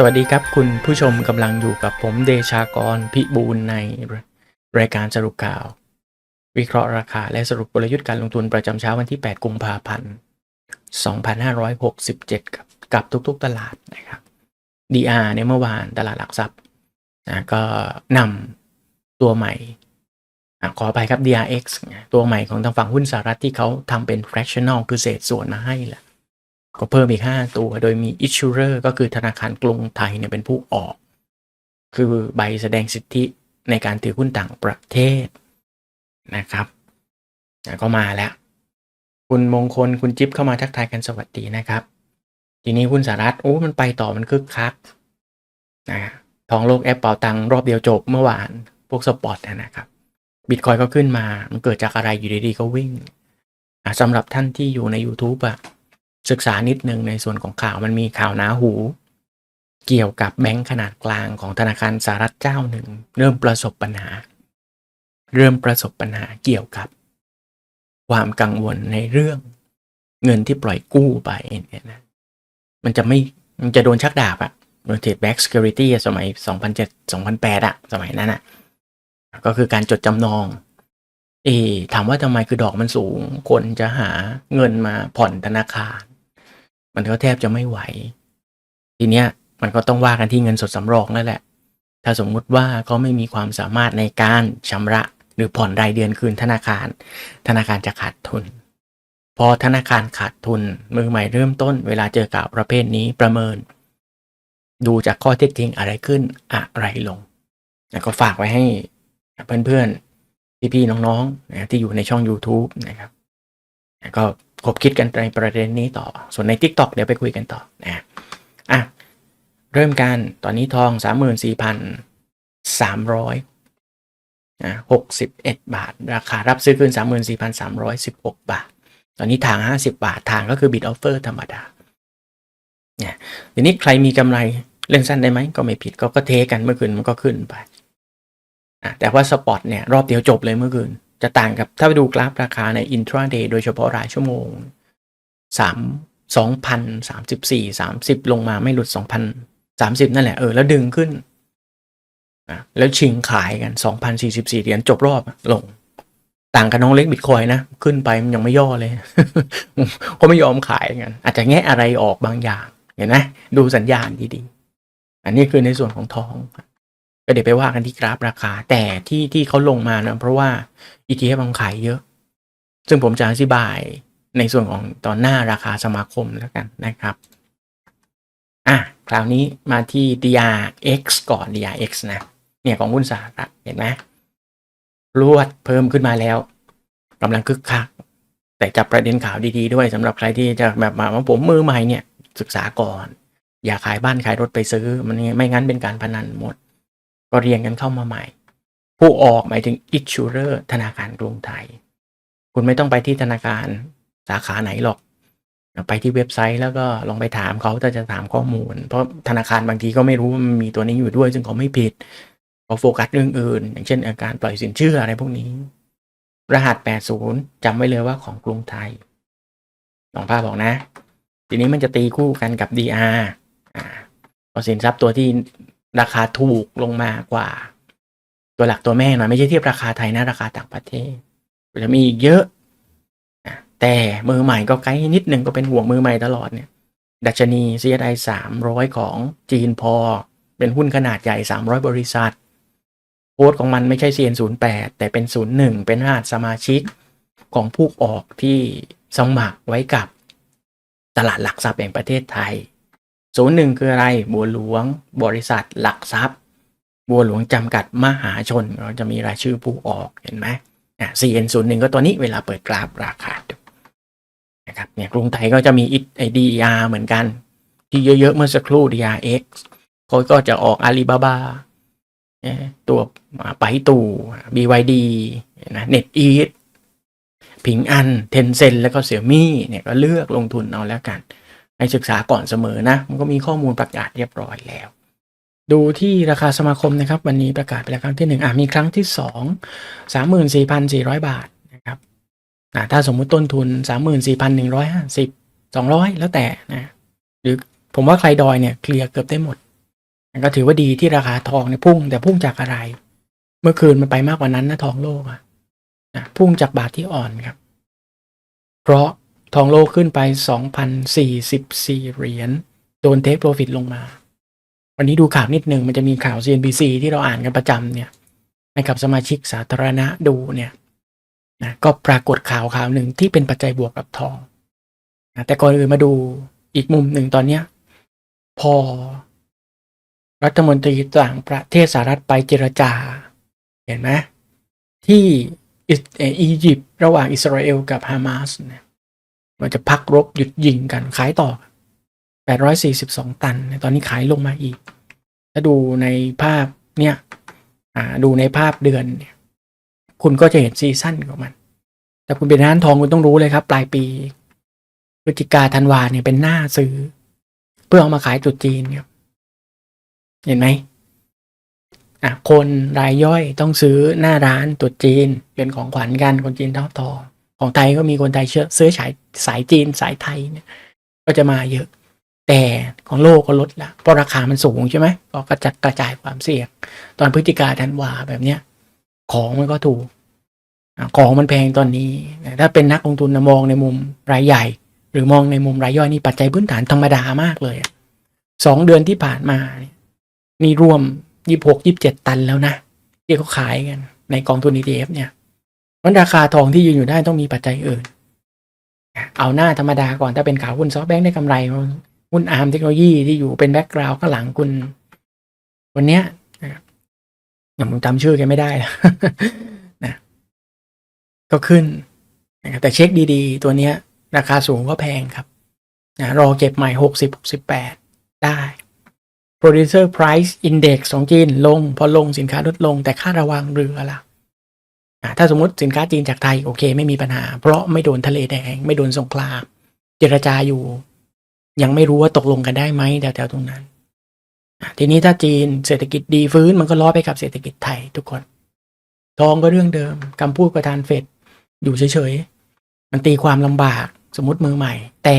สวัสดีครับคุณผู้ชมกำลังอยู่กับผมเดชากรพิบูลในรายการสรุปข่าว วิเคราะห์ราคาและสรุปกลยุทธ์การลงทุนประจำเช้าวันที่ 8 กุมภาพันธ์ 2567 กับกับทุกๆตลาดนะครับ DR ในเมื่อวานตลาดหลักทรัพย์นะก็นำตัวใหม่อขอไปครับ DRX ตัวใหม่ของทางฝั่งหุ้นสหรัฐที่เขาทำเป็น fractional คือเศษส่วนมาให้แหละ ก็เพิ่มอีก 5 ตัว โดยมี issuer ก็คือธนาคารกรุงไทยเนี่ยเป็นผู้ออก คือใบแสดงสิทธิในการถือหุ้นต่างประเทศนะครับอะก็มาแล้ว คุณมงคลคุณจิ๊บเข้ามาทักทายกันสวัสดีนะครับ ทีนี้หุ้นสหรัฐโอ้มันไปต่อมันคึกคักนะทองโลกแอปเป่าตังรอบเดียวจบเมื่อวานพวกสปอตนะครับบิตคอยก็ขึ้นมา มันเกิดจากอะไรอยู่ดีๆก็วิ่งสำหรับท่านที่อยู่ใน YouTube อะ ศึกษานิดนึงในส่วนของข่าวมันมีข่าวหนาหู เกี่ยวกับแบงค์ขนาดกลางของธนาคารสหรัฐเจ้าหนึ่ง เริ่มประสบปัญหา เริ่มประสบปัญหาเกี่ยวกับ ความกังวลในเรื่องเงินที่ปล่อยกู้ไปเนี่ยนะมันจะไม่มันจะโดนชักดาบอะ rotate back security อะสมัย 2007 2008อะสมัยนั้นอะก็คือการจดจำนองเออถามว่าทำไมคือดอกมันสูง คนจะหาเงินมาผ่อนธนาคาร มันก็แทบจะไม่ไหว ทีเนี้ยมันก็ต้องว่ากันที่เงินสดสำรองนั่นแหละ ถ้าสมมุติว่าเขาไม่มีความสามารถในการชำระหรือผ่อนรายเดือนคืนธนาคาร ธนาคารจะขาดทุน พอธนาคารขาดทุน มือใหม่เริ่มต้นเวลาเจอกับประเภทนี้ประเมิน ดูจากข้อเท็จจริงอะไรขึ้นอะไรลง แล้วก็ฝากไว้ให้เพื่อนๆพี่ๆน้องๆนะที่อยู่ในช่อง YouTube นะครับก็ คบคิดกันในประเด็นนี้ต่อ ส่วนใน TikTok เดี๋ยวไปคุยกันต่อนะอะเริ่มกันตอนนี้ทอง 34,300นะ61 บาท ราคารับซื้อขึ้น 34,316 บาท ตอนนี้ทาง 50 บาททางก็คือ bid offer ธรรมดาเนี่ยทีนี้ใครมีกำไรเล่นสั้นได้ไหมก็ไม่ผิดก็ก็เทกันเมื่อคืนมันก็ขึ้นไปอะแต่ว่าสปอตเนี่ยรอบเดียวจบเลยเมื่อคืน จะต่างกับถ้าไปดูกราฟราคาใน intraday โดยเฉพาะรายชั่วโมงสามสองพันสามสิบสี่สามสิบลงมาไม่หลุดสองพันสามสิบนั่นแหละ เออ แล้วดึงขึ้นอะแล้วชิงขายกันสองพันสี่สิบสี่เหรียญจบรอบลง ต่างกับน้องเล็กบิตคอยนะ ขึ้นไปมันยังไม่ย่อเลยเขาไม่ยอมขายกัน อาจจะแงะอะไรออกบางอย่าง เห็นไหมดูสัญญาณดีๆ อันนี้คือในส่วนของทอง ก็เดี๋ยวไปว่ากันที่กราฟราคา แต่ที่ที่เขาลงมานะเพราะว่า ETF มันขายเยอะ ซึ่งผมจะอธิบายในส่วนของตอนหน้าราคาสมาคมแล้วกันนะครับอะคราวนี้มาที่ DRX ก่อน DRX นะเนี่ยของหุ้นสหรัฐเห็นไหมรวดเพิ่มขึ้นมาแล้วกำลังคึกคัก แต่จับประเด็นข่าวดีๆด้วยสำหรับใครที่จะแบบมาว่าผมมือใหม่เนี่ยศึกษาก่อน อย่าขายบ้านขายรถไปซื้อมันไม่งั้นเป็นการพนันหมด ก็เรียงกันเข้ามาใหม่ ผู้ออกหมายถึง issuer ธนาคารกรุงไทย คุณไม่ต้องไปที่ธนาคารสาขาไหนหรอกไปที่เว็บไซต์แล้วก็ลองไปถามเขาถ้าจะถามข้อมูล เพราะธนาคารบางทีก็ไม่รู้ว่ามันมีตัวนี้อยู่ด้วย ซึ่งเขาไม่ผิดเขาโฟกัสเรื่องอื่น อย่างเช่นอาการปล่อยสินเชื่ออะไรพวกนี้ รหัส 80จำไว้เลยว่าของกรุงไทยหลองภาพบอกนะ ทีนี้มันจะตีคู่กันกับ DR อ่าเอาสินทรัพย์ตัวที่ ราคาถูกลงมากว่า ตัวหลักตัวแม่หน่อยไม่ใช่เทียบราคาไทยนะราคาต่างประเทศจะมีอีกเยอะอะแต่มือใหม่ก็ไกด์นิดนึงก็เป็นห่วงมือใหม่ตลอดเนี่ย ดัชนี CSI 300 ของจีนพอ เป็นหุ้นขนาดใหญ่ 300 บริษัทโค้ดของมันไม่ใช่ CN08 แต่เป็น 01 เป็นรหัสสมาชิกของผู้ออกที่สมัครไว้กับตลาดหลักทรัพย์แห่งประเทศไทย 01คืออะไรบัวหลวงบริษัทหลักทรัพย์ บัวหลวงจำกัดมหาชน เราจะมีรายชื่อผู้ออกเห็นไหมอะ CN01 ก็ตัวนี้เวลาเปิดกราฟราคาดูนะครับเนี่ยกรุงไทยก็จะมีไอ DER เหมือนกัน ที่เยอะๆเมื่อสักครู่ DRX เขาก็จะออกอาลีบาบาตัวไปตู่ BYD นะ NetEase ผิงอัน เทนเซนแล้วก็เสี่ยมี่เนี่ยก็เลือกลงทุนเอาแล้วกัน ให้ศึกษาก่อนเสมอนะ มันก็มีข้อมูลประกาศเรียบร้อยแล้ว ดูที่ราคาสมาคมนะครับ วันนี้ประกาศไปแล้วครั้งที่หนึ่งอะมีครั้งที่สองสามหมื่นสี่พันสี่ร้อยบาทนะครับอะถ้าสมมุติต้นทุนสามหมื่นสี่พันหนึ่งร้อยห้าสิบสองร้อยแล้วแต่นะหรือผมว่าใครดอยเนี่ยเคลียร์เกือบได้หมดก็ถือว่าดีที่ราคาทองเนี่ยพุ่งแต่พุ่งจากอะไร เมื่อคืนมันไปมากกว่านั้นนะทองโลกอะนะพุ่งจากบาทที่อ่อนครับ เพราะ ทองโลกขึ้นไป 2,044 เหรียญ โดนเทคโปรฟิตลงมา วันนี้ดูข่าวนิดหนึ่งมันจะมีข่าว CNBC ที่เราอ่านกันประจำเนี่ยให้กับสมาชิกสาธารณะดูเนี่ยนะก็ปรากฏข่าวข่าวหนึ่งที่เป็นปัจจัยบวกกับทองนะแต่ก่อนอื่นมาดูอีกมุมหนึ่งตอนเนี้ยพอ รัฐมนตรีต่างประเทศสหรัฐไปเจรจา เห็นไหมที่อียิปต์ระหว่างอิสราเอลกับฮามาสเนี่ย มันจะพักรบหยุดยิงกันขายต่อ 842 ตัน ตอนนี้ขายลงมาอีก ถ้าดูในภาพเนี่ยอ่าดูในภาพเดือนเนี่ยคุณก็จะเห็นซีซั่นของมัน แต่คุณเป็นร้านทองคุณต้องรู้เลยครับ ปลายปีพฤศจิกาธันวาเนี่ยเป็นหน้าซื้อ เพื่อเอามาขายจุดจีนครับเห็นไหมอะคนรายย่อยต้องซื้อหน้าร้านตรุษจีนเป็นของขวัญกันคนจีนทอดทอง ของไทยก็มีคนไทยเชื้อเสื้อสายสายจีนสายไทยเนี่ยก็จะมาเยอะ แต่ของโลกก็ลดละเพราะราคามันสูงใช่ไหมก็กระจัดกระจายความเสี่ยง ตอนพฤศจิกาธันวาแบบเนี้ยของมันก็ถูกของมันแพงตอนนี้ ถ้าเป็นนักลงทุนนะมองในมุมรายใหญ่ หรือมองในมุมรายย่อยนี่ปัจจัยพื้นฐานธรรมดามากเลยสองเดือนที่ผ่านมานี่ยนี่รวมยี่หกยี่เจ็ดตันแล้วนะที่เขาขายกันในกองทุน ETF เนี่ย เพราะราคาทองที่ยืนอยู่ได้ต้องมีปัจจัยอื่น เอาหน้าธรรมดาก่อนถ้าเป็นข่าวหุ้นซอฟต์แบงค์ได้กำไรหุ้นอาร์มเทคโนโลยีที่อยู่เป็นแบ็กกราวด์ข้างหลังคุณวันเนี้ยนะครับผมจำชื่อแกไม่ได้นะ ก็ขึ้นนะครับแต่เช็คดีๆ ตัวเนี้ย ราคาสูงก็แพงครับนะรอเก็บใหม่หกสิบหกสิบแปดได้ producer price index ของจีนลง พอลงสินค้าลดลงแต่ค่าระวังเรือละ่ะ ถ้าสมมติสินค้าจีนจากไทยโอเค ไม่มีปัญหา เพราะไม่โดนทะเลแดง ไม่โดนสงครามเจรจาอยู่ ยังไม่รู้ว่าตกลงกันได้ไหมแถวๆตรงนั้นทีนี้ถ้าจีนเศรษฐกิจดีฟื้นมันก็ล้อไปกับเศรษฐกิจไทยทุกคนทองก็เรื่องเดิมคำพูดประธานเฟดอยู่เฉยๆ มันตีความลำบากสมมติมือใหม่ แต่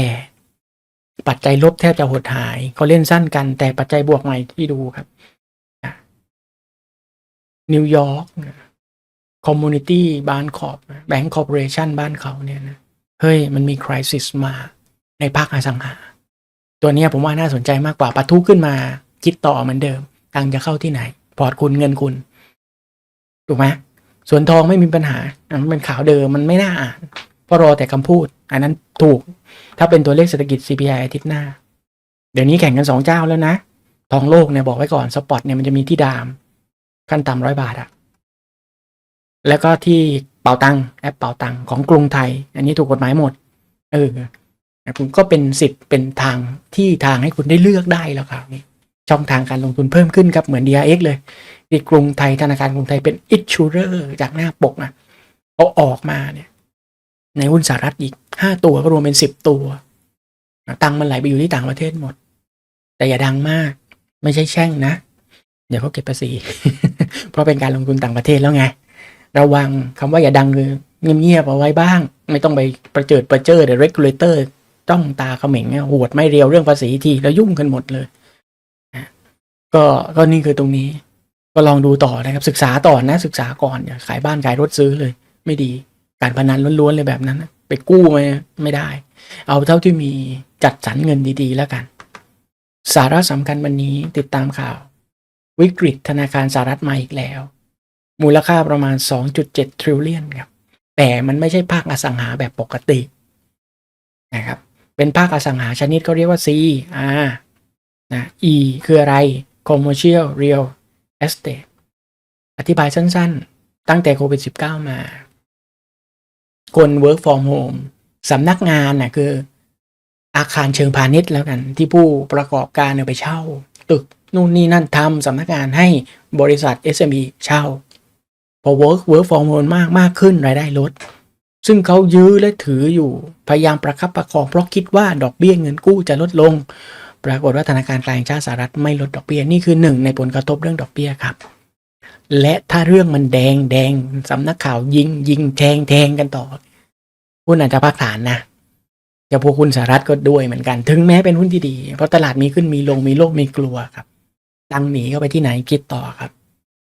ปัจจัยลบแทบจะหดหาย เขาเล่นสั้นกัน แต่ปัจจัยบวกใหม่ที่ดูครับนิวยอร์ก คอมมูนิตี้บ้านขอบแบงก์คอร์ปอเรชันบ้านเขาเนี่ยนะเฮ้ยมันมีคริสิสมาในภาคอสังหา ตัวนี้ผมว่าน่าสนใจมากกว่าปะทุขึ้นมา คิดต่อเหมือนเดิม ตังจะเข้าที่ไหน พอร์ตคุณเงินคุณ ถูกไหมส่วนทองไม่มีปัญหามันเป็นข่าวเดิมมันไม่น่าอ่านเพราะรอแต่คำพูด อันนั้นถูก ถ้าเป็นตัวเลขเศรษฐกิจ CPI อาทิตย์หน้า เดี๋ยวนี้แข่งกันสองเจ้าแล้วนะ ทองโลกเนี่ยบอกไว้ก่อนสปอตเนี่ยมันจะมีที่ดาม ขั้นต่ำร้อยบาทอะ แล้วก็ที่เป่าตังแอปเป่าตังของกรุงไทย อันนี้ถูกกฎหมายหมด เออคุณก็เป็นสิทธิ์เป็นทางที่ทางให้คุณได้เลือกได้แล้วครับนี่ช่องทางการลงทุนเพิ่มขึ้นครับเหมือน DRX เลยที่กรุงไทยธนาคารกรุงไทยเป็น issuer จากหน้าปกนะเอาออกมาเนี่ยในหุ้นสหรัฐอีกห้าตัวก็รวมเป็นสิบตัว ตังมันไหลไปอยู่ที่ต่างประเทศหมด แต่อย่าดังมาก ไม่ใช่แช่งนะ เดี๋ยวเขาเก็บภาษี เพราะเป็นการลงทุนต่างประเทศแล้วไง ระวังคำว่าอย่าดังคือเงียบๆเอาไว้บ้าง ไม่ต้องไปประเจิดประเจิดเดี๋ยว regulator จ้องตาเขม่งโหวดไม่เรียวเรื่องภาษีทีแล้วยุ่งกันหมดเลยก็ก็นี่คือตรงนี้ ก็ลองดูต่อนะครับ ศึกษาต่อนะ ศึกษาก่อนอย่าขายบ้านขายรถซื้อเลย ไม่ดีการพนันล้วนๆเลยแบบนั้น ไปกู้มาไม่ได้ เอาเท่าที่มีจัดสรรเงินดีๆ แล้วกัน สาระสำคัญวันนี้ติดตามข่าว วิกฤตธนาคารสหรัฐมาอีกแล้ว มูลค่าประมาณ 2.7 ทริลเลียนครับแต่มันไม่ใช่ภาคอสังหาแบบปกตินะครับเป็นภาคอสังหาชนิดเขาเรียกว่า C R นะ E คืออะไร Commercial Real Estate อธิบายสั้นๆ ตั้งแต่โควิด -19 มา คน work from home สำนักงานน่ะคืออาคารเชิงพาณิชย์แล้วกัน ที่ผู้ประกอบการเนี่ยไปเช่า ตึกนู่นนี่นั่นทำสำนักงานให้บริษัท SME เช่า พอ work work from home มากมากขึ้นรายได้ลด ซึ่งเขายื้อและถืออยู่พยายามประคับประคองเพราะคิดว่าดอกเบี้ยเงินกู้จะลดลง ปรากฏว่าธนาคารกลางชาติสหรัฐไม่ลดดอกเบี้ยนี่คือหนึ่งในผลกระทบเรื่องดอกเบี้ยครับ และถ้าเรื่องมันแดงแดงสำนักข่าวยิงยิงแทงแทงกันต่อหุ้นอาจจะพักฐานนะจะพวกหุ้นสหรัฐก็ด้วยเหมือนกัน ถึงแม้เป็นหุ้นที่ดี เพราะตลาดมีขึ้นมีลงมีโลกมีกลัวครับ ตังหนีเข้าไปที่ไหนคิดต่อครับ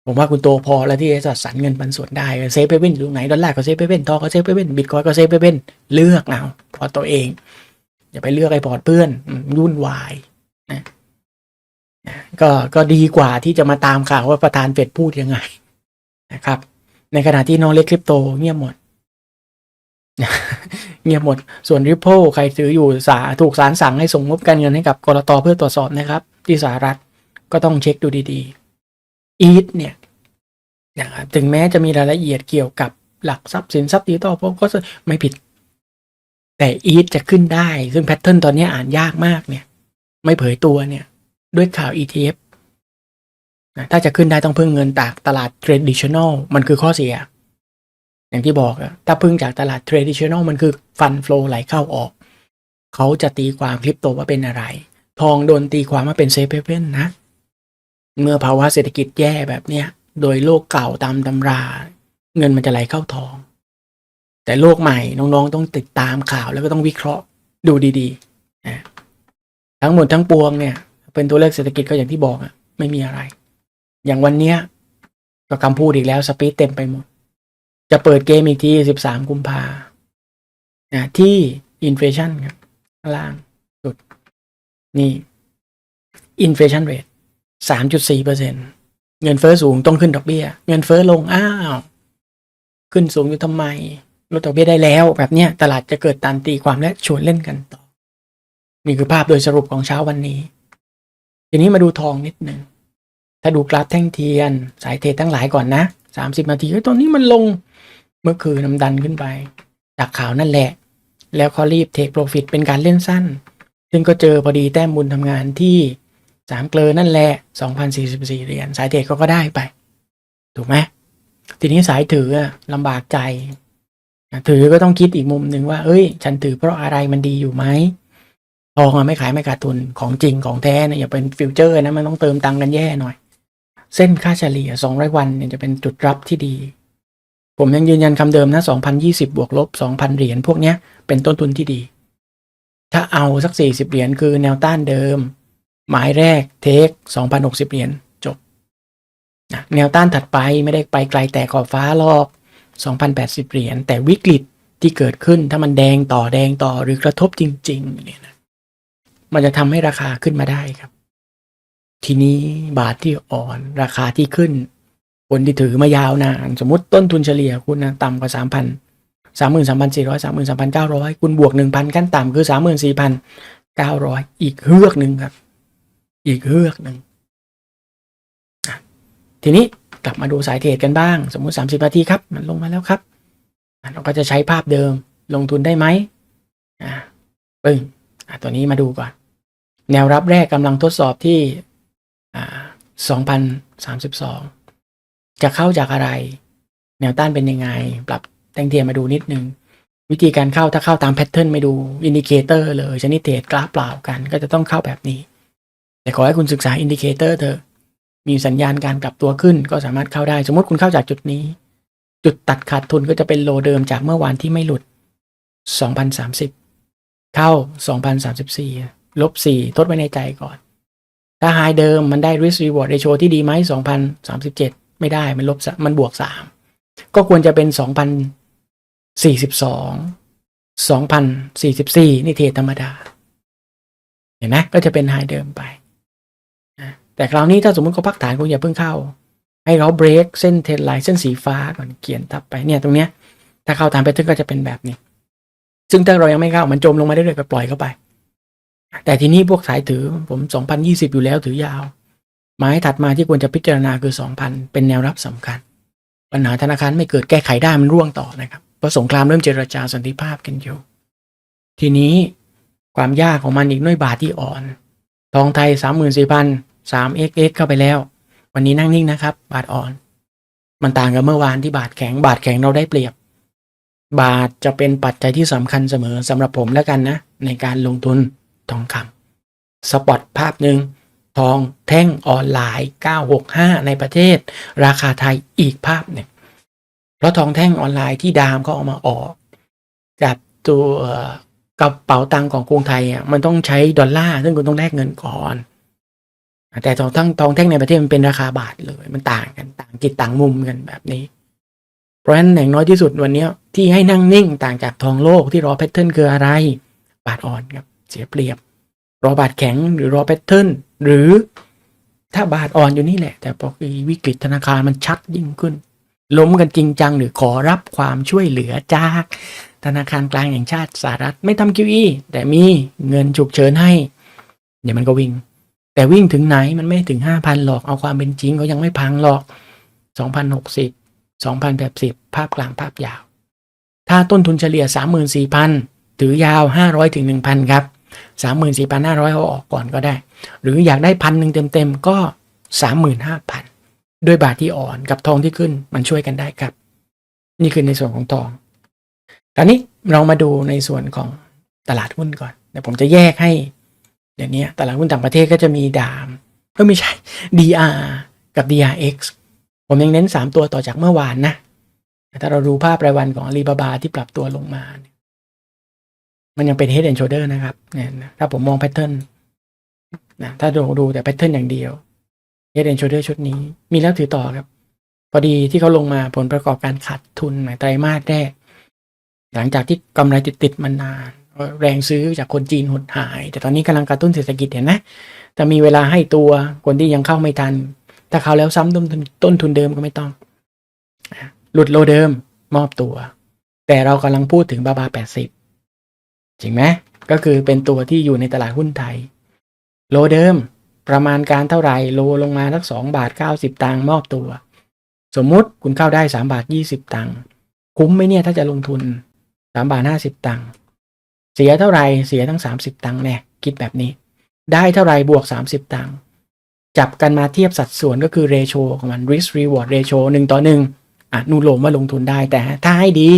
ผมว่าคุณโตพอแล้วที่จะจัดสรรเงินปันส่วนได้เซฟไปเป็นอยู่ตรงไหนดอลลาร์ก็เซฟไปเป็นทองก็เซฟไปเป็นบิตคอยก็เซฟไปเป็นเลือกเอาพอตัวเอง อย่าไปเลือกไอ้พอร์ตเพื่อนยุ่นวายนะก็ก็ดีกว่าที่จะมาตามข่าวว่าประธานเฟดพูดยังไงนะครับ ในขณะที่น้องเล็กคริปโตเงียบหมดเงียบหมด ส่วน Ripple ใครซื้ออยู่สาถูกสารสั่งให้ส่งงบการเงินให้กับกรตเพื่อตรวจสอบนะครับ ที่สหรัฐก็ต้องเช็คดูดีๆ ETH เนี่ยนะครับถึงแม้จะมีรายละเอียดเกี่ยวกับหลักทรัพย์สินทรัพย์ดิจิตอลพวกก็ไม่ผิด แต่ ETH จะขึ้นได้ ซึ่งแพทเทิร์นตอนนี้อ่านยากมากเนี่ย ไม่เผยตัวเนี่ย ด้วยข่าว ETF นะถ้าจะขึ้นได้ต้องพึ่งเงินจากตลาด traditional มันคือข้อเสีย อย่างที่บอกอะถ้าพึ่งจากตลาด traditional มันคือฟันฟลอไหลเข้าออก เขาจะตีความคริปโตว่าเป็นอะไร ทองโดนตีความว่าเป็นเซฟเ a เ e นนะ เมื่อภาวะเศรษฐกิจแย่แบบเนี้ยโดยโลกเก่าตามตำรา เงินมันจะไหลเข้าทอง แต่โลกใหม่น้องๆต้องติดตามข่าวแล้วก็ต้องวิเคราะห์ดูดีๆนะทั้งหมดทั้งปวงเนี่ย เป็นตัวเลขเศรษฐกิจก็อย่างที่บอกอะไม่มีอะไร อย่างวันเนี้ยก็คำพูดอีกแล้วสปีดเต็มไปหมด จะเปิดเกมอีกทีสิบสามกุมภานะที่อินเฟชันครับข้างล่างสุด นี่อินเฟชันเรท สามจุดสี่เปอร์เซ็นเงินเฟ้อสูงต้องขึ้นดอกเบี้ย เงินเฟ้อลงอ้าว ขึ้นสูงอยู่ทำไมลดดอกเบี้ยได้แล้วแบบเนี้ยตลาดจะเกิดตันตีความและชวนเล่นกันต่อ นี่คือภาพโดยสรุปของเช้าวันนี้ ทีนี้มาดูทองนิดหนึ่งถ้าดูกราฟแท่งเทียน สายเทรดทั้งหลายก่อนนะสามสิบนาทีเฮ้ยตอนนี้มันลงเมื่อคืนน้ำดันขึ้นไป จากข่าวนั่นแหละ แล้วเขารีบเทคโปรฟิตเป็นการเล่นสั้น ซึ่งก็เจอพอดีแต้มบุญทำงานที่ สามเกลอนั่นแหละสองพันสี่สิบสี่เหรียญสายเทรดเขาก็ได้ไป ถูกไหมทีนี้สายถือลำบากใจ ถือก็ต้องคิดอีกมุมหนึ่งว่า เอ้ย ฉันถือเพราะอะไรมันดีอยู่ไหมทองอะไม่ขายไม่ขาดทุนของจริงของแท้นะอย่าเป็นฟิวเจอร์นะมันต้องเติมตังค์กันแย่หน่อย เส้นค่าเฉลี่ย200 วันเนี่ยจะเป็นจุดรับที่ดี ผมยังยืนยันคำเดิมนะ2020 บวกลบ 2,000 เหรียญพวกเนี้ยเป็นต้นทุนที่ดี ถ้าเอาสัก 40 เหรียญคือแนวต้านเดิม หมายแรกเทค2,060 เหรียญจบนะแนวต้านถัดไปไม่ได้ไปไกลแต่ขอบฟ้าหรอก2,080 เหรียญแต่วิกฤตที่เกิดขึ้นถ้ามันแดงต่อแดงต่อหรือกระทบจริงๆเนี่ยนะมันจะทำให้ราคาขึ้นมาได้ครับ ทีนี้บาทที่อ่อนราคาที่ขึ้น คนที่ถือมายาวนานสมมติต้นทุนเฉลี่ยคุณนะต่ำกว่าสามพันสามหมื่นสามพันสี่ร้อยสามหมื่นสามพันเก้าร้อยคุณบวกหนึ่งพันขั้นต่ำคือสามหมื่นสี่พันเก้าร้อยอีกเฮือกหนึ่งครับ อีกเฮือกหนึ่งทีนี้กลับมาดูสายเทรดกันบ้าง สมมุติสามสิบนาทีครับ มันลงมาแล้วครับ เราก็จะใช้ภาพเดิมลงทุนได้ไหมอ่าปึ้งอะตัวนี้มาดูก่อน แนวรับแรกกำลังทดสอบที่อ่าสองพันสามสิบสองจะเข้าจากอะไร แนวต้านเป็นยังไง ปรับแตงเทียนมาดูนิดนึง วิธีการเข้าถ้าเข้าตามแพทเทิร์นไม่ดูอินดิเคเตอร์เลยชนิดเทรดกราฟเปล่ากัน ก็จะต้องเข้าแบบนี้ แต่ขอให้คุณศึกษาอินดิเคเตอร์เถอะมีสัญญาณการกลับตัวขึ้นก็สามารถเข้าได้ สมมติคุณเข้าจากจุดนี้ จุดตัดขาดทุนก็จะเป็นโลเดิมจากเมื่อวานที่ไม่หลุด 2030 เข้า 2034 ลบ 4 ทดไว้ในใจก่อน ถ้าไฮเดิมมันได้ risk reward ratio ที่ดีไหม 2037 ไม่ได้มันลบมันบวก 3 ก็ควรจะเป็น 2042 2044 นี่เทธรรมดา เห็นไหมก็จะเป็นไฮเดิมไป แต่คราวนี้ถ้าสมมติเขาพักฐานคุณอย่าเพิ่งเข้า ให้เขาเบรกเส้นเทรนไลน์เส้นสีฟ้าก่อนเขียนทับไปเนี่ยตรงเนี้ยถ้าเข้าตามแพทเทิร์นก็จะเป็นแบบนี้ ซึ่งถ้าเรายังไม่เข้ามันจมลงมาได้เลยก็ปล่อยเข้าไป แต่ทีนี้พวกสายถือผม 2020 อยู่แล้วถือยาวหมายถัดมาที่ควรจะพิจารณาคือ 2,000 เป็นแนวรับสำคัญ ปัญหาธนาคารไม่เกิดแก้ไขได้มันร่วงต่อนะครับเพราะสงครามเริ่มเจรจาสันติภาพกันอยู่ ทีนี้ความยากของมันอีกน้อยบาทที่อ่อน ทองไทย 34,000 3xx เข้าไปแล้ว วันนี้นั่งนิ่งนะครับ บาทอ่อน มันต่างกับเมื่อวานที่บาทแข็ง บาทแข็งเราได้เปรียบ บาทจะเป็นปัจจัยที่สำคัญเสมอสำหรับผมแล้วกันนะ ในการลงทุนทองคำสปอตภาพหนึ่งทองแท่งออนไลน์ 965 ในประเทศ ราคาไทยอีกภาพหนึ่งเพราะทองแท่งออนไลน์ที่ดามก็เอามาออกจากตัวกระเป๋าตังค์ของกรุงไทยอะมันต้องใช้ดอลลาร์ซึ่งคุณต้องแลกเงินก่อน แต่ทองทั้งทองแท่งในประเทศมันเป็นราคาบาทเลย มันต่างกันต่างจิตต่างมุมกันแบบนี้ เพราะฉะนั้นอย่างน้อยที่สุดวันนี้ที่ให้นั่งนิ่งต่างจากทองโลกที่รอแพทเทิร์นคืออะไร บาทอ่อนครับเสียเปรียบ รอบาทแข็งหรือรอแพทเทิร์นหรือถ้าบาทอ่อนอยู่นี่แหละ แต่พอวิกฤตธนาคารมันชัดยิ่งขึ้น ล้มกันจริงจังหรือขอรับความช่วยเหลือจาก ธนาคารกลางแห่งชาติสหรัฐไม่ทำ QE แต่มีเงินฉุกเฉินให้ เดี๋ยวมันก็วิ่ง แต่วิ่งถึงไหนมันไม่ถึง5,000หรอก เอาความเป็นจริงก็ยังไม่พังหรอก2,060 2,080ภาพกลางภาพยาว ถ้าต้นทุนเฉลี่ย34,000ถือยาว500ถึง1,000ครับ34,500เอาออกก่อนก็ได้ หรืออยากได้พันหนึ่งเต็มๆก็35,000ด้วยบาทที่อ่อนกับทองที่ขึ้นมันช่วยกันได้ครับ นี่คือในส่วนของทองคราวนี้เรามาดูในส่วนของตลาดหุ้นก่อนเดี๋ยวผมจะแยกให้ เดี๋ยวนี้ตลาดหุ้นต่างประเทศก็จะมีดามก็ไม่ใช่ DR กับ DRX ผมยังเน้น 3 ตัวต่อจากเมื่อวานนะถ้าเราดูภาพรายวันของ Alibaba ที่ปรับตัวลงมา มันยังเป็น Head and Shoulder นะครับเนี่ยนะถ้าผมมองแพทเทิร์นนะถ้าดูดูแต่แพทเทิร์นอย่างเดียว Head and Shoulder ชุดนี้ มีแล้วถือต่อครับ พอดีที่เขาลงมาผลประกอบการขาดทุนในไตรมาสแรก หลังจากที่กำไรติดติดมานาน แรงซื้อจากคนจีนหดหาย แต่ตอนนี้กำลังกระตุ้นเศรษฐกิจเห็นไหมแต่มีเวลาให้ตัวคนที่ยังเข้าไม่ทัน ถ้าเขาแล้วซ้ำต้นทุนต้นทุนเดิมก็ไม่ต้อง หลุดโลเดิมมอบตัว แต่เรากำลังพูดถึงบาบาแปดสิบจริงไหมก็คือเป็นตัวที่อยู่ในตลาดหุ้นไทย โลเดิมประมาณการเท่าไหร่โลลงมาสักสองบาทเก้าสิบตังค์มอบตัว สมมุติคุณเข้าได้สามบาทยี่สิบตังค์คุ้มไหมเนี่ยถ้าจะลงทุนสามบาทห้าสิบตังค์ เสียเท่าไหร่เสียทั้งสามสิบตังค์แน่คิดแบบนี้ ได้เท่าไหร่บวกสามสิบตังค์จับกันมาเทียบสัดส่วนก็คือเรโชของมัน risk reward ratio หนึ่งต่อหนึ่งอนุโลมว่าลงทุนได้แต่ถ้าให้ดี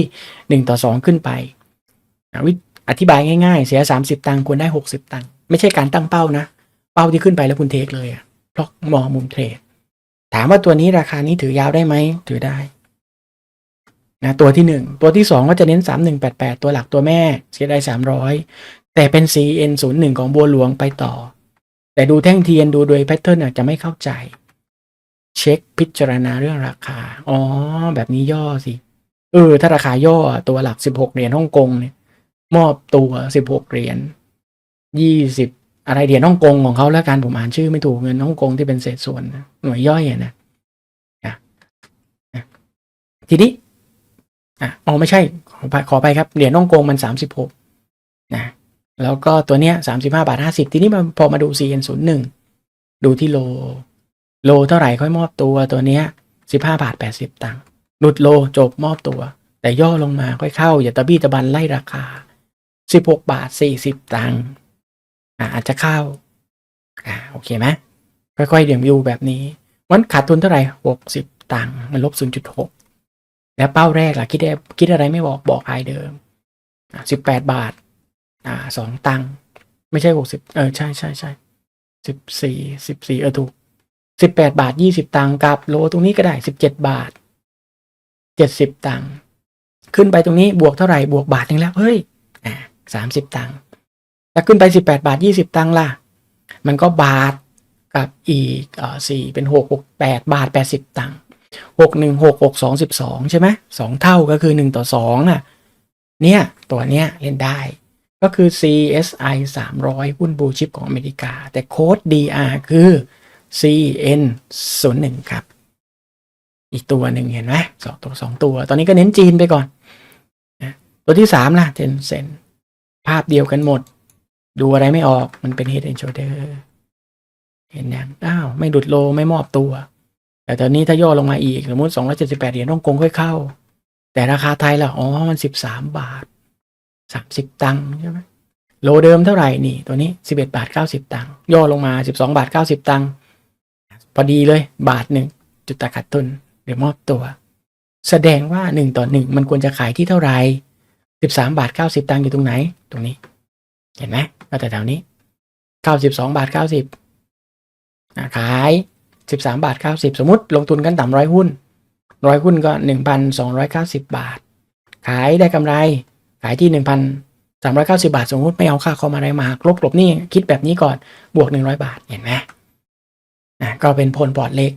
หนึ่งต่อสองขึ้นไปอธิบายง่ายๆ เสียสามสิบตังค์ควรได้หกสิบตังค์ไม่ใช่การตั้งเป้านะ เป้าที่ขึ้นไปแล้วคุณเทคเลยเพราะมองมุมเทรดถามว่าตัวนี้ราคานี้ถือยาวได้ไหมถือได้ นะตัวที่หนึ่งตัวที่สองก็จะเน้นสามหนึ่งแปดแปดตัวหลักตัวแม่เสียได้สามร้อยแต่เป็น CN ศูนย์หนึ่งของบัวหลวงไปต่อ แต่ดูแท่งเทียนดูโดยแพทเทิร์นอาจจะไม่เข้าใจ เช็คพิจารณาเรื่องราคา อ๋อ แบบนี้ย่อสิ เออ ถ้าราคาย่อตัวหลักสิบหกเหรียญฮ่องกงเนี่ย มอบตัวสิบหกเหรียญยี่สิบอะไรเหรียญฮ่องกงของเขาแล้วกันผมอ่านชื่อไม่ถูกเงินฮ่องกงที่เป็นเศษส่วนหน่วยย่อยอะนะอะอะทีนี้ อะอ๋อไม่ใช่ขอไปขอไปครับเหรียญฮ่องกงมันสามสิบหกนะแล้วก็ตัวเนี้ยสามสิบห้าบาทห้าสิบทีนี้มันพอมาดู CN ศูนย์หนึ่งดูที่โล โลเท่าไหร่ค่อยมอบตัวตัวเนี้ยสิบห้าบาทแปดสิบตังค์หลุดโลจบมอบตัว แต่ย่อลงมาค่อยเข้า อย่าตะบี้ตะบันไล่ราคาสิบหกบาทสี่สิบตังค์อาจจะเข้าอ่าโอเคไหมค่อยๆเดี่ยมยูแบบนี้วันขาดทุนเท่าไหร่หกสิบตังค์มันลบศูนย์จุดหก แล้วเป้าแรกล่ะคิดได้คิดอะไรไม่บอกบอกไอเดิมสิบแปดบาท อ่าสองตังค์ไม่ใช่หกสิบเออใช่ใช่ใช่สิบสี่สิบสี่เออถูกสิบแปดบาทยี่สิบตังค์กับโลตรงนี้ก็ได้สิบเจ็ดบาทเจ็ดสิบตังค์ขึ้นไปตรงนี้บวกเท่าไหร่บวกบาทหนึงแล้วเฮ้ยอ่าสามสิบตังค์ถ้าขึ้นไปสิบแปดบาทยี่สิบตังค์ล่ะ มันก็บาทกับอีกเออสี่เป็นหกหกแปดบาทแปดสิบตังค์ หกหนึ่งหกหกสองสิบสองใช่ไหมสองเท่าก็คือหนึ่งต่อสองอะเนี่ยตัวเนี้ยเล่นได้ ก็คือ CSI 300 หุ้นบูชิปของอเมริกา แต่โค้ด DR คือ CN 0 1ครับ อีกตัวหนึ่งเห็นไหมสองตัวสองตัว ตอนนี้ก็เน้นจีนไปก่อนนะตัวที่สามล่ะ Tencent ภาพเดียวกันหมด ดูอะไรไม่ออกมันเป็น Head and Shoulder เห็นยังอ้าว ไม่ดุดโลไม่มอบตัว แต่ตอนนี้ถ้าย่อลงมาอีกสมมติ278เหรียญฮ่องกงค่อยเข้า แต่ราคาไทยล่ะ อ๋อ มัน13บาท30ตังค์ใช่ไหมโลเดิมเท่าไหร่นี่ ตัวนี้11บาท90ตังค์ย่อลงมา12บาท90ตังค์พอดีเลยบาทหนึ่งจุดตัดขาดทุนเดี๋ยวมอบตัว แสดงว่า1ต่อ1มันควรจะขายที่เท่าไหร่13บาท90ตังค์อยู่ตรงไหน ตรงนี้ เห็นไหมก็แต่แถวนี้92บาท90อะขาย 13บาท90 สมมติลงทุนกันต่ำร้อยหุ้นร้อยหุ้นก็ 1,290 บาท ขายได้กำไร ขายที่ 1,390 บาท สมมติไม่เอาค่าคอมอะไรมาหักลบกลบนี่คิดแบบนี้ก่อนบวก 100 บาทเห็นไหมนะก็เป็นผลพอร์ตเล็ก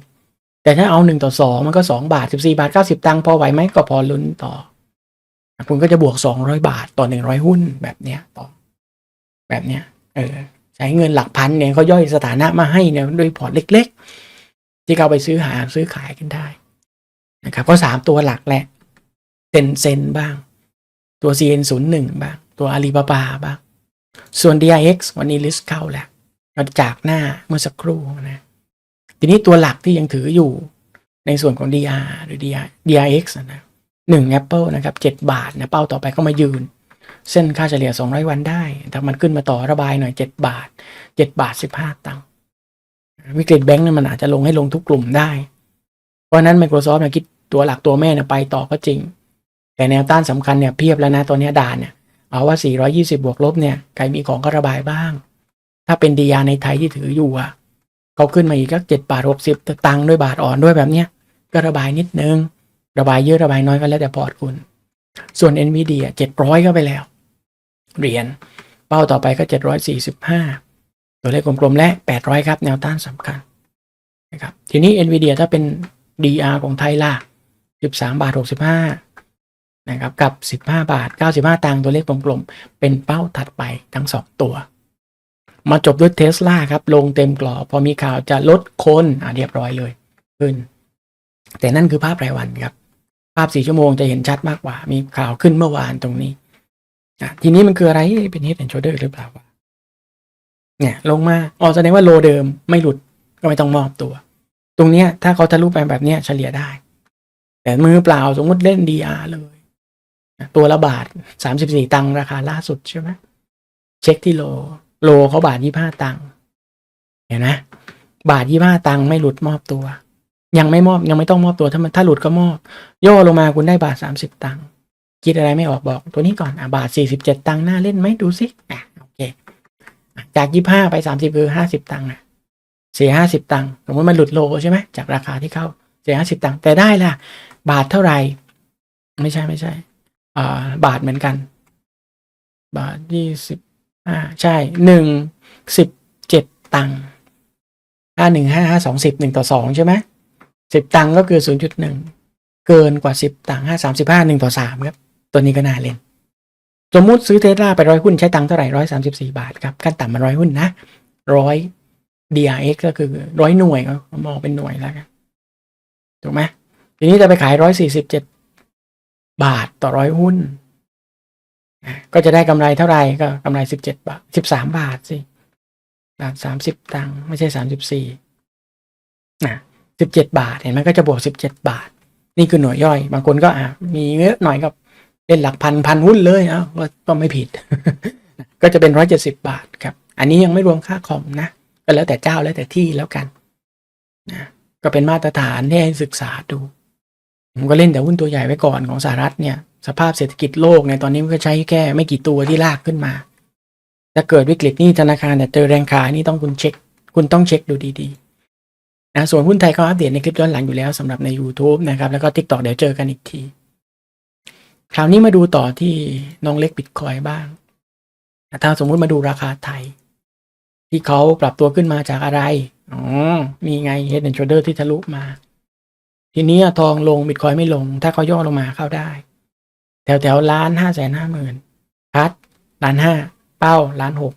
แต่ถ้าเอาหนึ่งต่อสองมันก็สองบาทสิบสี่บาทเก้าสิบตังค์พอไหวไหมก็พอลุ้นต่อ คุณก็จะบวกสองร้อยบาทต่อหนึ่งร้อยหุ้นแบบเนี้ยต่อ แบบเนี้ยเออใช้เงินหลักพันเนี่ยเขาย่อยสถานะมาให้เนี่ยด้วยพอร์ตเล็ก ๆ ที่เขาไปซื้อหาซื้อขายกันได้นะครับก็สามตัวหลักแหละเซนเซนบ้าง ตัว CN 0 1บ้าง ตัวอาลีบาบาบ้าง ส่วน DIX วันนี้ลิสต์เข้าแล้วมาจากหน้าเมื่อสักครู่นะทีนี้ตัวหลักที่ยังถืออยู่ในส่วนของ DR หรือ DR DRX นะหนึ่ง Apple นะครับเจ็ดบาทนะเป้าต่อไปก็มายืน เส้นค่าเฉลี่ย 200 วันได้แต่มันขึ้นมาต่อระบายหน่อย 7 บาท 7 บาท 15 ตังค์ วิกฤตแบงก์เนี่ยมันอาจจะลงให้ลงทุกกลุ่มได้ เพราะนั้น Microsoft เนี่ยคิดตัวหลักตัวแม่เนี่ยไปต่อก็จริง แต่แนวต้านสำคัญเนี่ยเพียบแล้วนะตัวเนี้ด่านเนี่ยเอาว่า 420 บวกลบเนี่ยใครมีของก็ระบายบ้าง ถ้าเป็นดียาในไทยที่ถืออยู่อะเขาขึ้นมาอีกก็เจ็ดบาทหกสิบตังค์ด้วยบาทอ่อนด้วยแบบเนี้ยก็ระบายนิดนึง ระบายเยอะระบายน้อยก็แล้วแต่พอร์ตคุณ ส่วน NVIDIA เจ็ดร้อยก็ไปแล้ว เหรียญเป้าต่อไปก็เจ็ดร้อยสี่สิบห้า ตัวเลขกลมๆและแปดร้อยครับ แนวต้านสำคัญนะครับทีนี้ NVIDIA ถ้าเป็น DR ของไทยล่ะสิบาทหกสิบห้านะครับ กับสิบาทเก้าสิบห้าตังค์ตัวเลขกลมๆ เป็นเป้าถัดไปทั้งสองตัว มาจบด้วยเทสลาครับ ลงเต็มกรอบพอมีข่าวจะลดคนอะเรียบร้อยเลยขึ้น แต่นั่นคือภาพรายวันครับ ภาพสี่ชั่วโมงจะเห็นชัดมากกว่า มีข่าวขึ้นเมื่อวานตรงนี้อะทีนี้มันคืออะไรเป็น head and shoulder หรือเปล่าวะ เนี่ยลงมาอ๋อแสดงว่าโลเดิมไม่หลุดก็ไม่ต้องมอบตัว ตรงเนี้ยถ้าเขาทะลุไปแบบเนี้ยเฉลี่ยได้ แต่มือเปล่าสมมติเล่น DR เลย ตัวละบาทสามสิบสี่ตังค์ราคาล่าสุดใช่ไหมเช็คที่โล โลเขาบาทยี่ห้าตังค์เห็นไหมบาทยี่ห้าตังค์ไม่หลุดมอบตัว ยังไม่มอบยังไม่ต้องมอบตัวถ้ามันถ้าหลุดก็มอบย่อลงมาคุณได้บาทสามสิบตังค์คิดอะไรไม่ออกบอก ตัวนี้ก่อนอะบาทสี่สิบเจ็ดตังค์น่าเล่นไหมดูสิอะเคอะ จากยี่ห้าไปสามสิบคือห้าสิบตังค์อะเสียห้าสิบตังค์สมมติมันหลุดโลใช่ไหมจากราคาที่เข้าเสียห้าสิบตังค์แต่ได้ล่ะ บาทเท่าไหร่ ไม่ใช่ไม่ใช่อ่าบาทเหมือนกัน บาทยี่สิบอ่าใช่หนึ่งสิบเจ็ดตังค์ห้าหนึ่งห้าห้าสองสิบหนึ่งต่อสองใช่ไหมสิบตังค์ก็คือศูนย์จุดหนึ่งเกินกว่าสิบตังค์ห้าสามสิบห้าหนึ่งต่อสามครับ ตัวนี้ก็น่าเล่น สมมุติซื้อเทสลาไปร้อยหุ้นใช้ตังค์เท่าไหร่ร้อยสามสิบสี่บาทครับขั้นต่ำมันร้อยหุ้นนะร้อย DRX ก็คือร้อยหน่วยก็มองเป็นหน่วยแล้วกันถูกไหมทีนี้จะไปขายร้อยสี่สิบเจ็ดบาทต่อร้อยหุ้น ก็จะได้กำไรเท่าไหร่ก็กำไรสิบเจ็ดบาทสิบสามบาทสิบาทสามสิบตังค์ไม่ใช่สามสิบสี่นะสิบเจ็ดบาทเห็นไหมก็จะบวกสิบเจ็ดบาท นี่คือหน่วยย่อย บางคนก็อะมีเยอะหน่อยก็เป็นหลักพันพันหุ้นเลยเอ้าก็ก็ไม่ผิด ก็จะเป็นร้อยเจ็ดสิบาทครับ อันนี้ยังไม่รวมค่าคอมนะ ก็แล้วแต่เจ้าแล้วแต่ที่แล้วกันนะก็เป็นมาตรฐานที่ให้ศึกษาดู ผมก็เล่นแต่หุ้นตัวใหญ่ไว้ก่อนของสหรัฐเนี่ย สภาพเศรษฐกิจโลกในตอนนี้ก็ใช้แค่ไม่กี่ตัวที่ลากขึ้นมาถ้าเกิดวิกฤตนี่ธนาคารเนี่ยเจอแรงขายนี่ต้องคุณเช็ค คุณต้องเช็คดูดีๆนะส่วนหุ้นไทยก็อัปเดตในคลิปย้อนหลังอยู่แล้วสำหรับใน YouTube นะครับ แล้วก็ TikTok เดี๋ยวเจอกันอีกที คราวนี้มาดูต่อที่น้องเล็กบิตคอยบ้าง ถ้าสมมุติมาดูราคาไทย ที่เขาปรับตัวขึ้นมาจากอะไร อ๋อ มีไง Head and Shoulder ที่ทะลุมา ทีนี้ทองลงบิตคอยไม่ลง ถ้าเขาย่อลงมาเข้าได้ แถวแถวล้านห้าแสนห้าหมื่นพัดล้านห้าเป้าล้านหก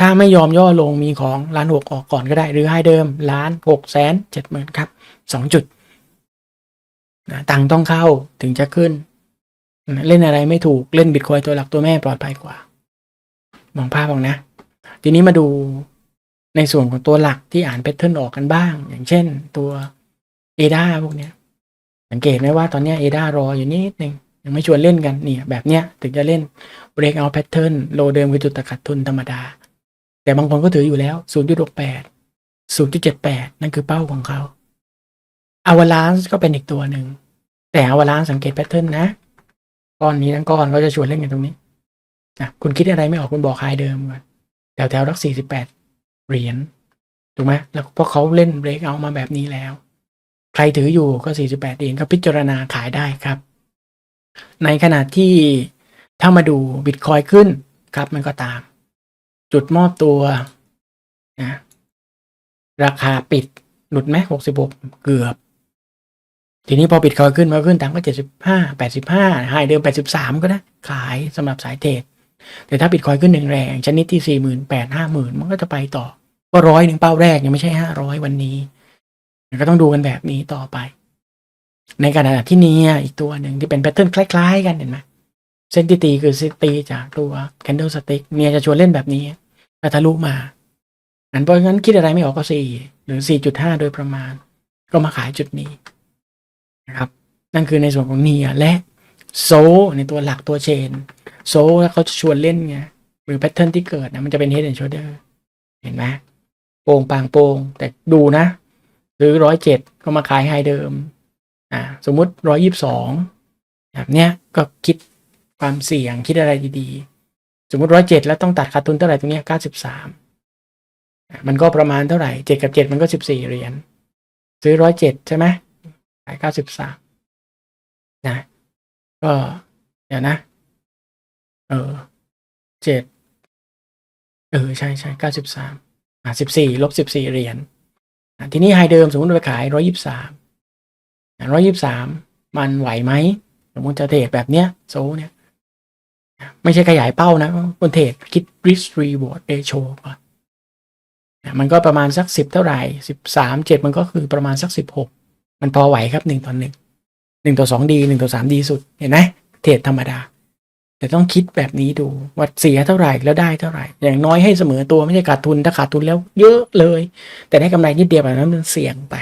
ถ้าไม่ยอมย่อลงมีของล้านหกออกก่อนก็ได้ หรือให้เดิมล้านหกแสนเจ็ดหมื่นครับสองจุดนะตังต้องเข้าถึงจะขึ้น เล่นอะไรไม่ถูกเล่นบิตคอยตัวหลักตัวแม่ปลอดภัยกว่า มองภาพออกนะ ทีนี้มาดูในส่วนของตัวหลักที่อ่านแพทเทิร์นออกกันบ้าง อย่างเช่นตัวเอดาพวกเนี้ย สังเกตไหมว่าตอนนี้เอดารออยู่นิดนึงยังไม่ชวนเล่นกันเนี่ยแบบเนี้ยถึงจะเล่น break out pattern โลเดิมคือจุดตัดขาดทุนธรรมดา แต่บางคนก็ถืออยู่แล้ว 0.68 0.78 นั่นคือเป้าของเขา a v a l a n c e ก็เป็นอีกตัวหนึ่ง แต่ a v a l a n c e สังเกตแพทเทิร์นนะ ก้อนนี้ทั้งก้อนก็จะชวนเล่นกันตรงนี้อะคุณคิดอะไรไม่ออกคุณบอกคายเดิมก่อนแถวแถวรักสี่สิบแปดเหรียญถูกไหมแล้วเพราะเขาเล่นเบรกเอามาแบบนี้แล้ว ใครถืออยู่ก็สี่สิบแปดเหรียญก็พิจารณาขายได้ครับ ในขณะที่ถ้ามาดูบิตคอยขึ้นครับมันก็ตาม จุดมอบตัวนะราคาปิดหลุดไหมหกสิบหกเกือบ ทีนี้พอปิดคอยขึ้นมาขึ้นต่ำก็เจ็ดสิบห้าแปดสิบห้าไฮเดิมแปดสิบสามก็ได้ขายสำหรับสายเทรดแต่ถ้าปิดคอยขึ้นหนึ่งแรงชนิดที่สี่หมื่นแปดห้าหมื่นมันก็จะไปต่อ ก็ร้อยหนึ่งเป้าแรกยังไม่ใช่ห้าร้อยวันนี้ก็ต้องดูกันแบบนี้ต่อไป ในขณะที่เนียอีกตัวหนึ่งที่เป็นแพทเทิร์นคล้ายๆ กันเห็นไหมเส้นที่ตีคือเส้นตีจากตัว candle stick เนียจะชวนเล่นแบบนี้ถ้าทะลุมาอันเพราะงั้นคิดอะไรไม่ออกก็สี่หรือสี่จุดห้าโดยประมาณ ก็มาขายจุดนี้ นะครับนั่นคือในส่วนของเนียและโซในตัวหลักตัวเชนโซ้เขาชวนเล่นไงหรือแพทเทิร์นที่เกิดนะมันจะเป็น head and shoulder เห็นไหมโป่งปางโป่งแต่ดูนะหรือร้อยเจ็ดก็มาขายไฮเดิมอ่าสมมุติร้อยยี่สิบสองแบบเนี้ยก็คิดความเสี่ยงคิดอะไรดีๆ สมมติร้อยเจ็ดแล้วต้องตัดขาดทุนเท่าไหร่ตรงเนี้ยเก้าสิบสามมันก็ประมาณเท่าไหร่เจ็ดกับเจ็ดมันก็สิบสี่เหรียญซื้อร้อยเจ็ดใช่ไหม ขายเก้าสิบสามนะ ก็ เดี๋ยวนะ เออเจ็ดเออ ใช่ใช่เก้าสิบสามอ่าสิบสี่ลบสิบสี่เหรียญอะทีนี้ไฮเดิมสมมติไปขายร้อยิบสามร้อยิบสามมันไหวไหมสมมติจะเทรดแบบเนี้ยโซเนี่ย ไม่ใช่ขยายเป้านะคนเทรดคิด risk reward ratio ก่อนมันก็ประมาณสักสิบเท่าไหร่สิบสามเจ็ดมันก็คือประมาณสักสิบหก มันพอไหวครับหนึ่งต่อหนึ่งหนึ่งต่อสองดีหนึ่งต่อสามดีสุดเห็นไหมเทรดธรรมดา แต่ต้องคิดแบบนี้ดูว่าเสียเท่าไหร่แล้วได้เท่าไหร่ อย่างน้อยให้เสมอตัวไม่ใช่ขาดทุนถ้าขาดทุนแล้วเยอะเลย แต่ได้กำไรนิดเดียวแบบนั้นมันเสี่ยงไป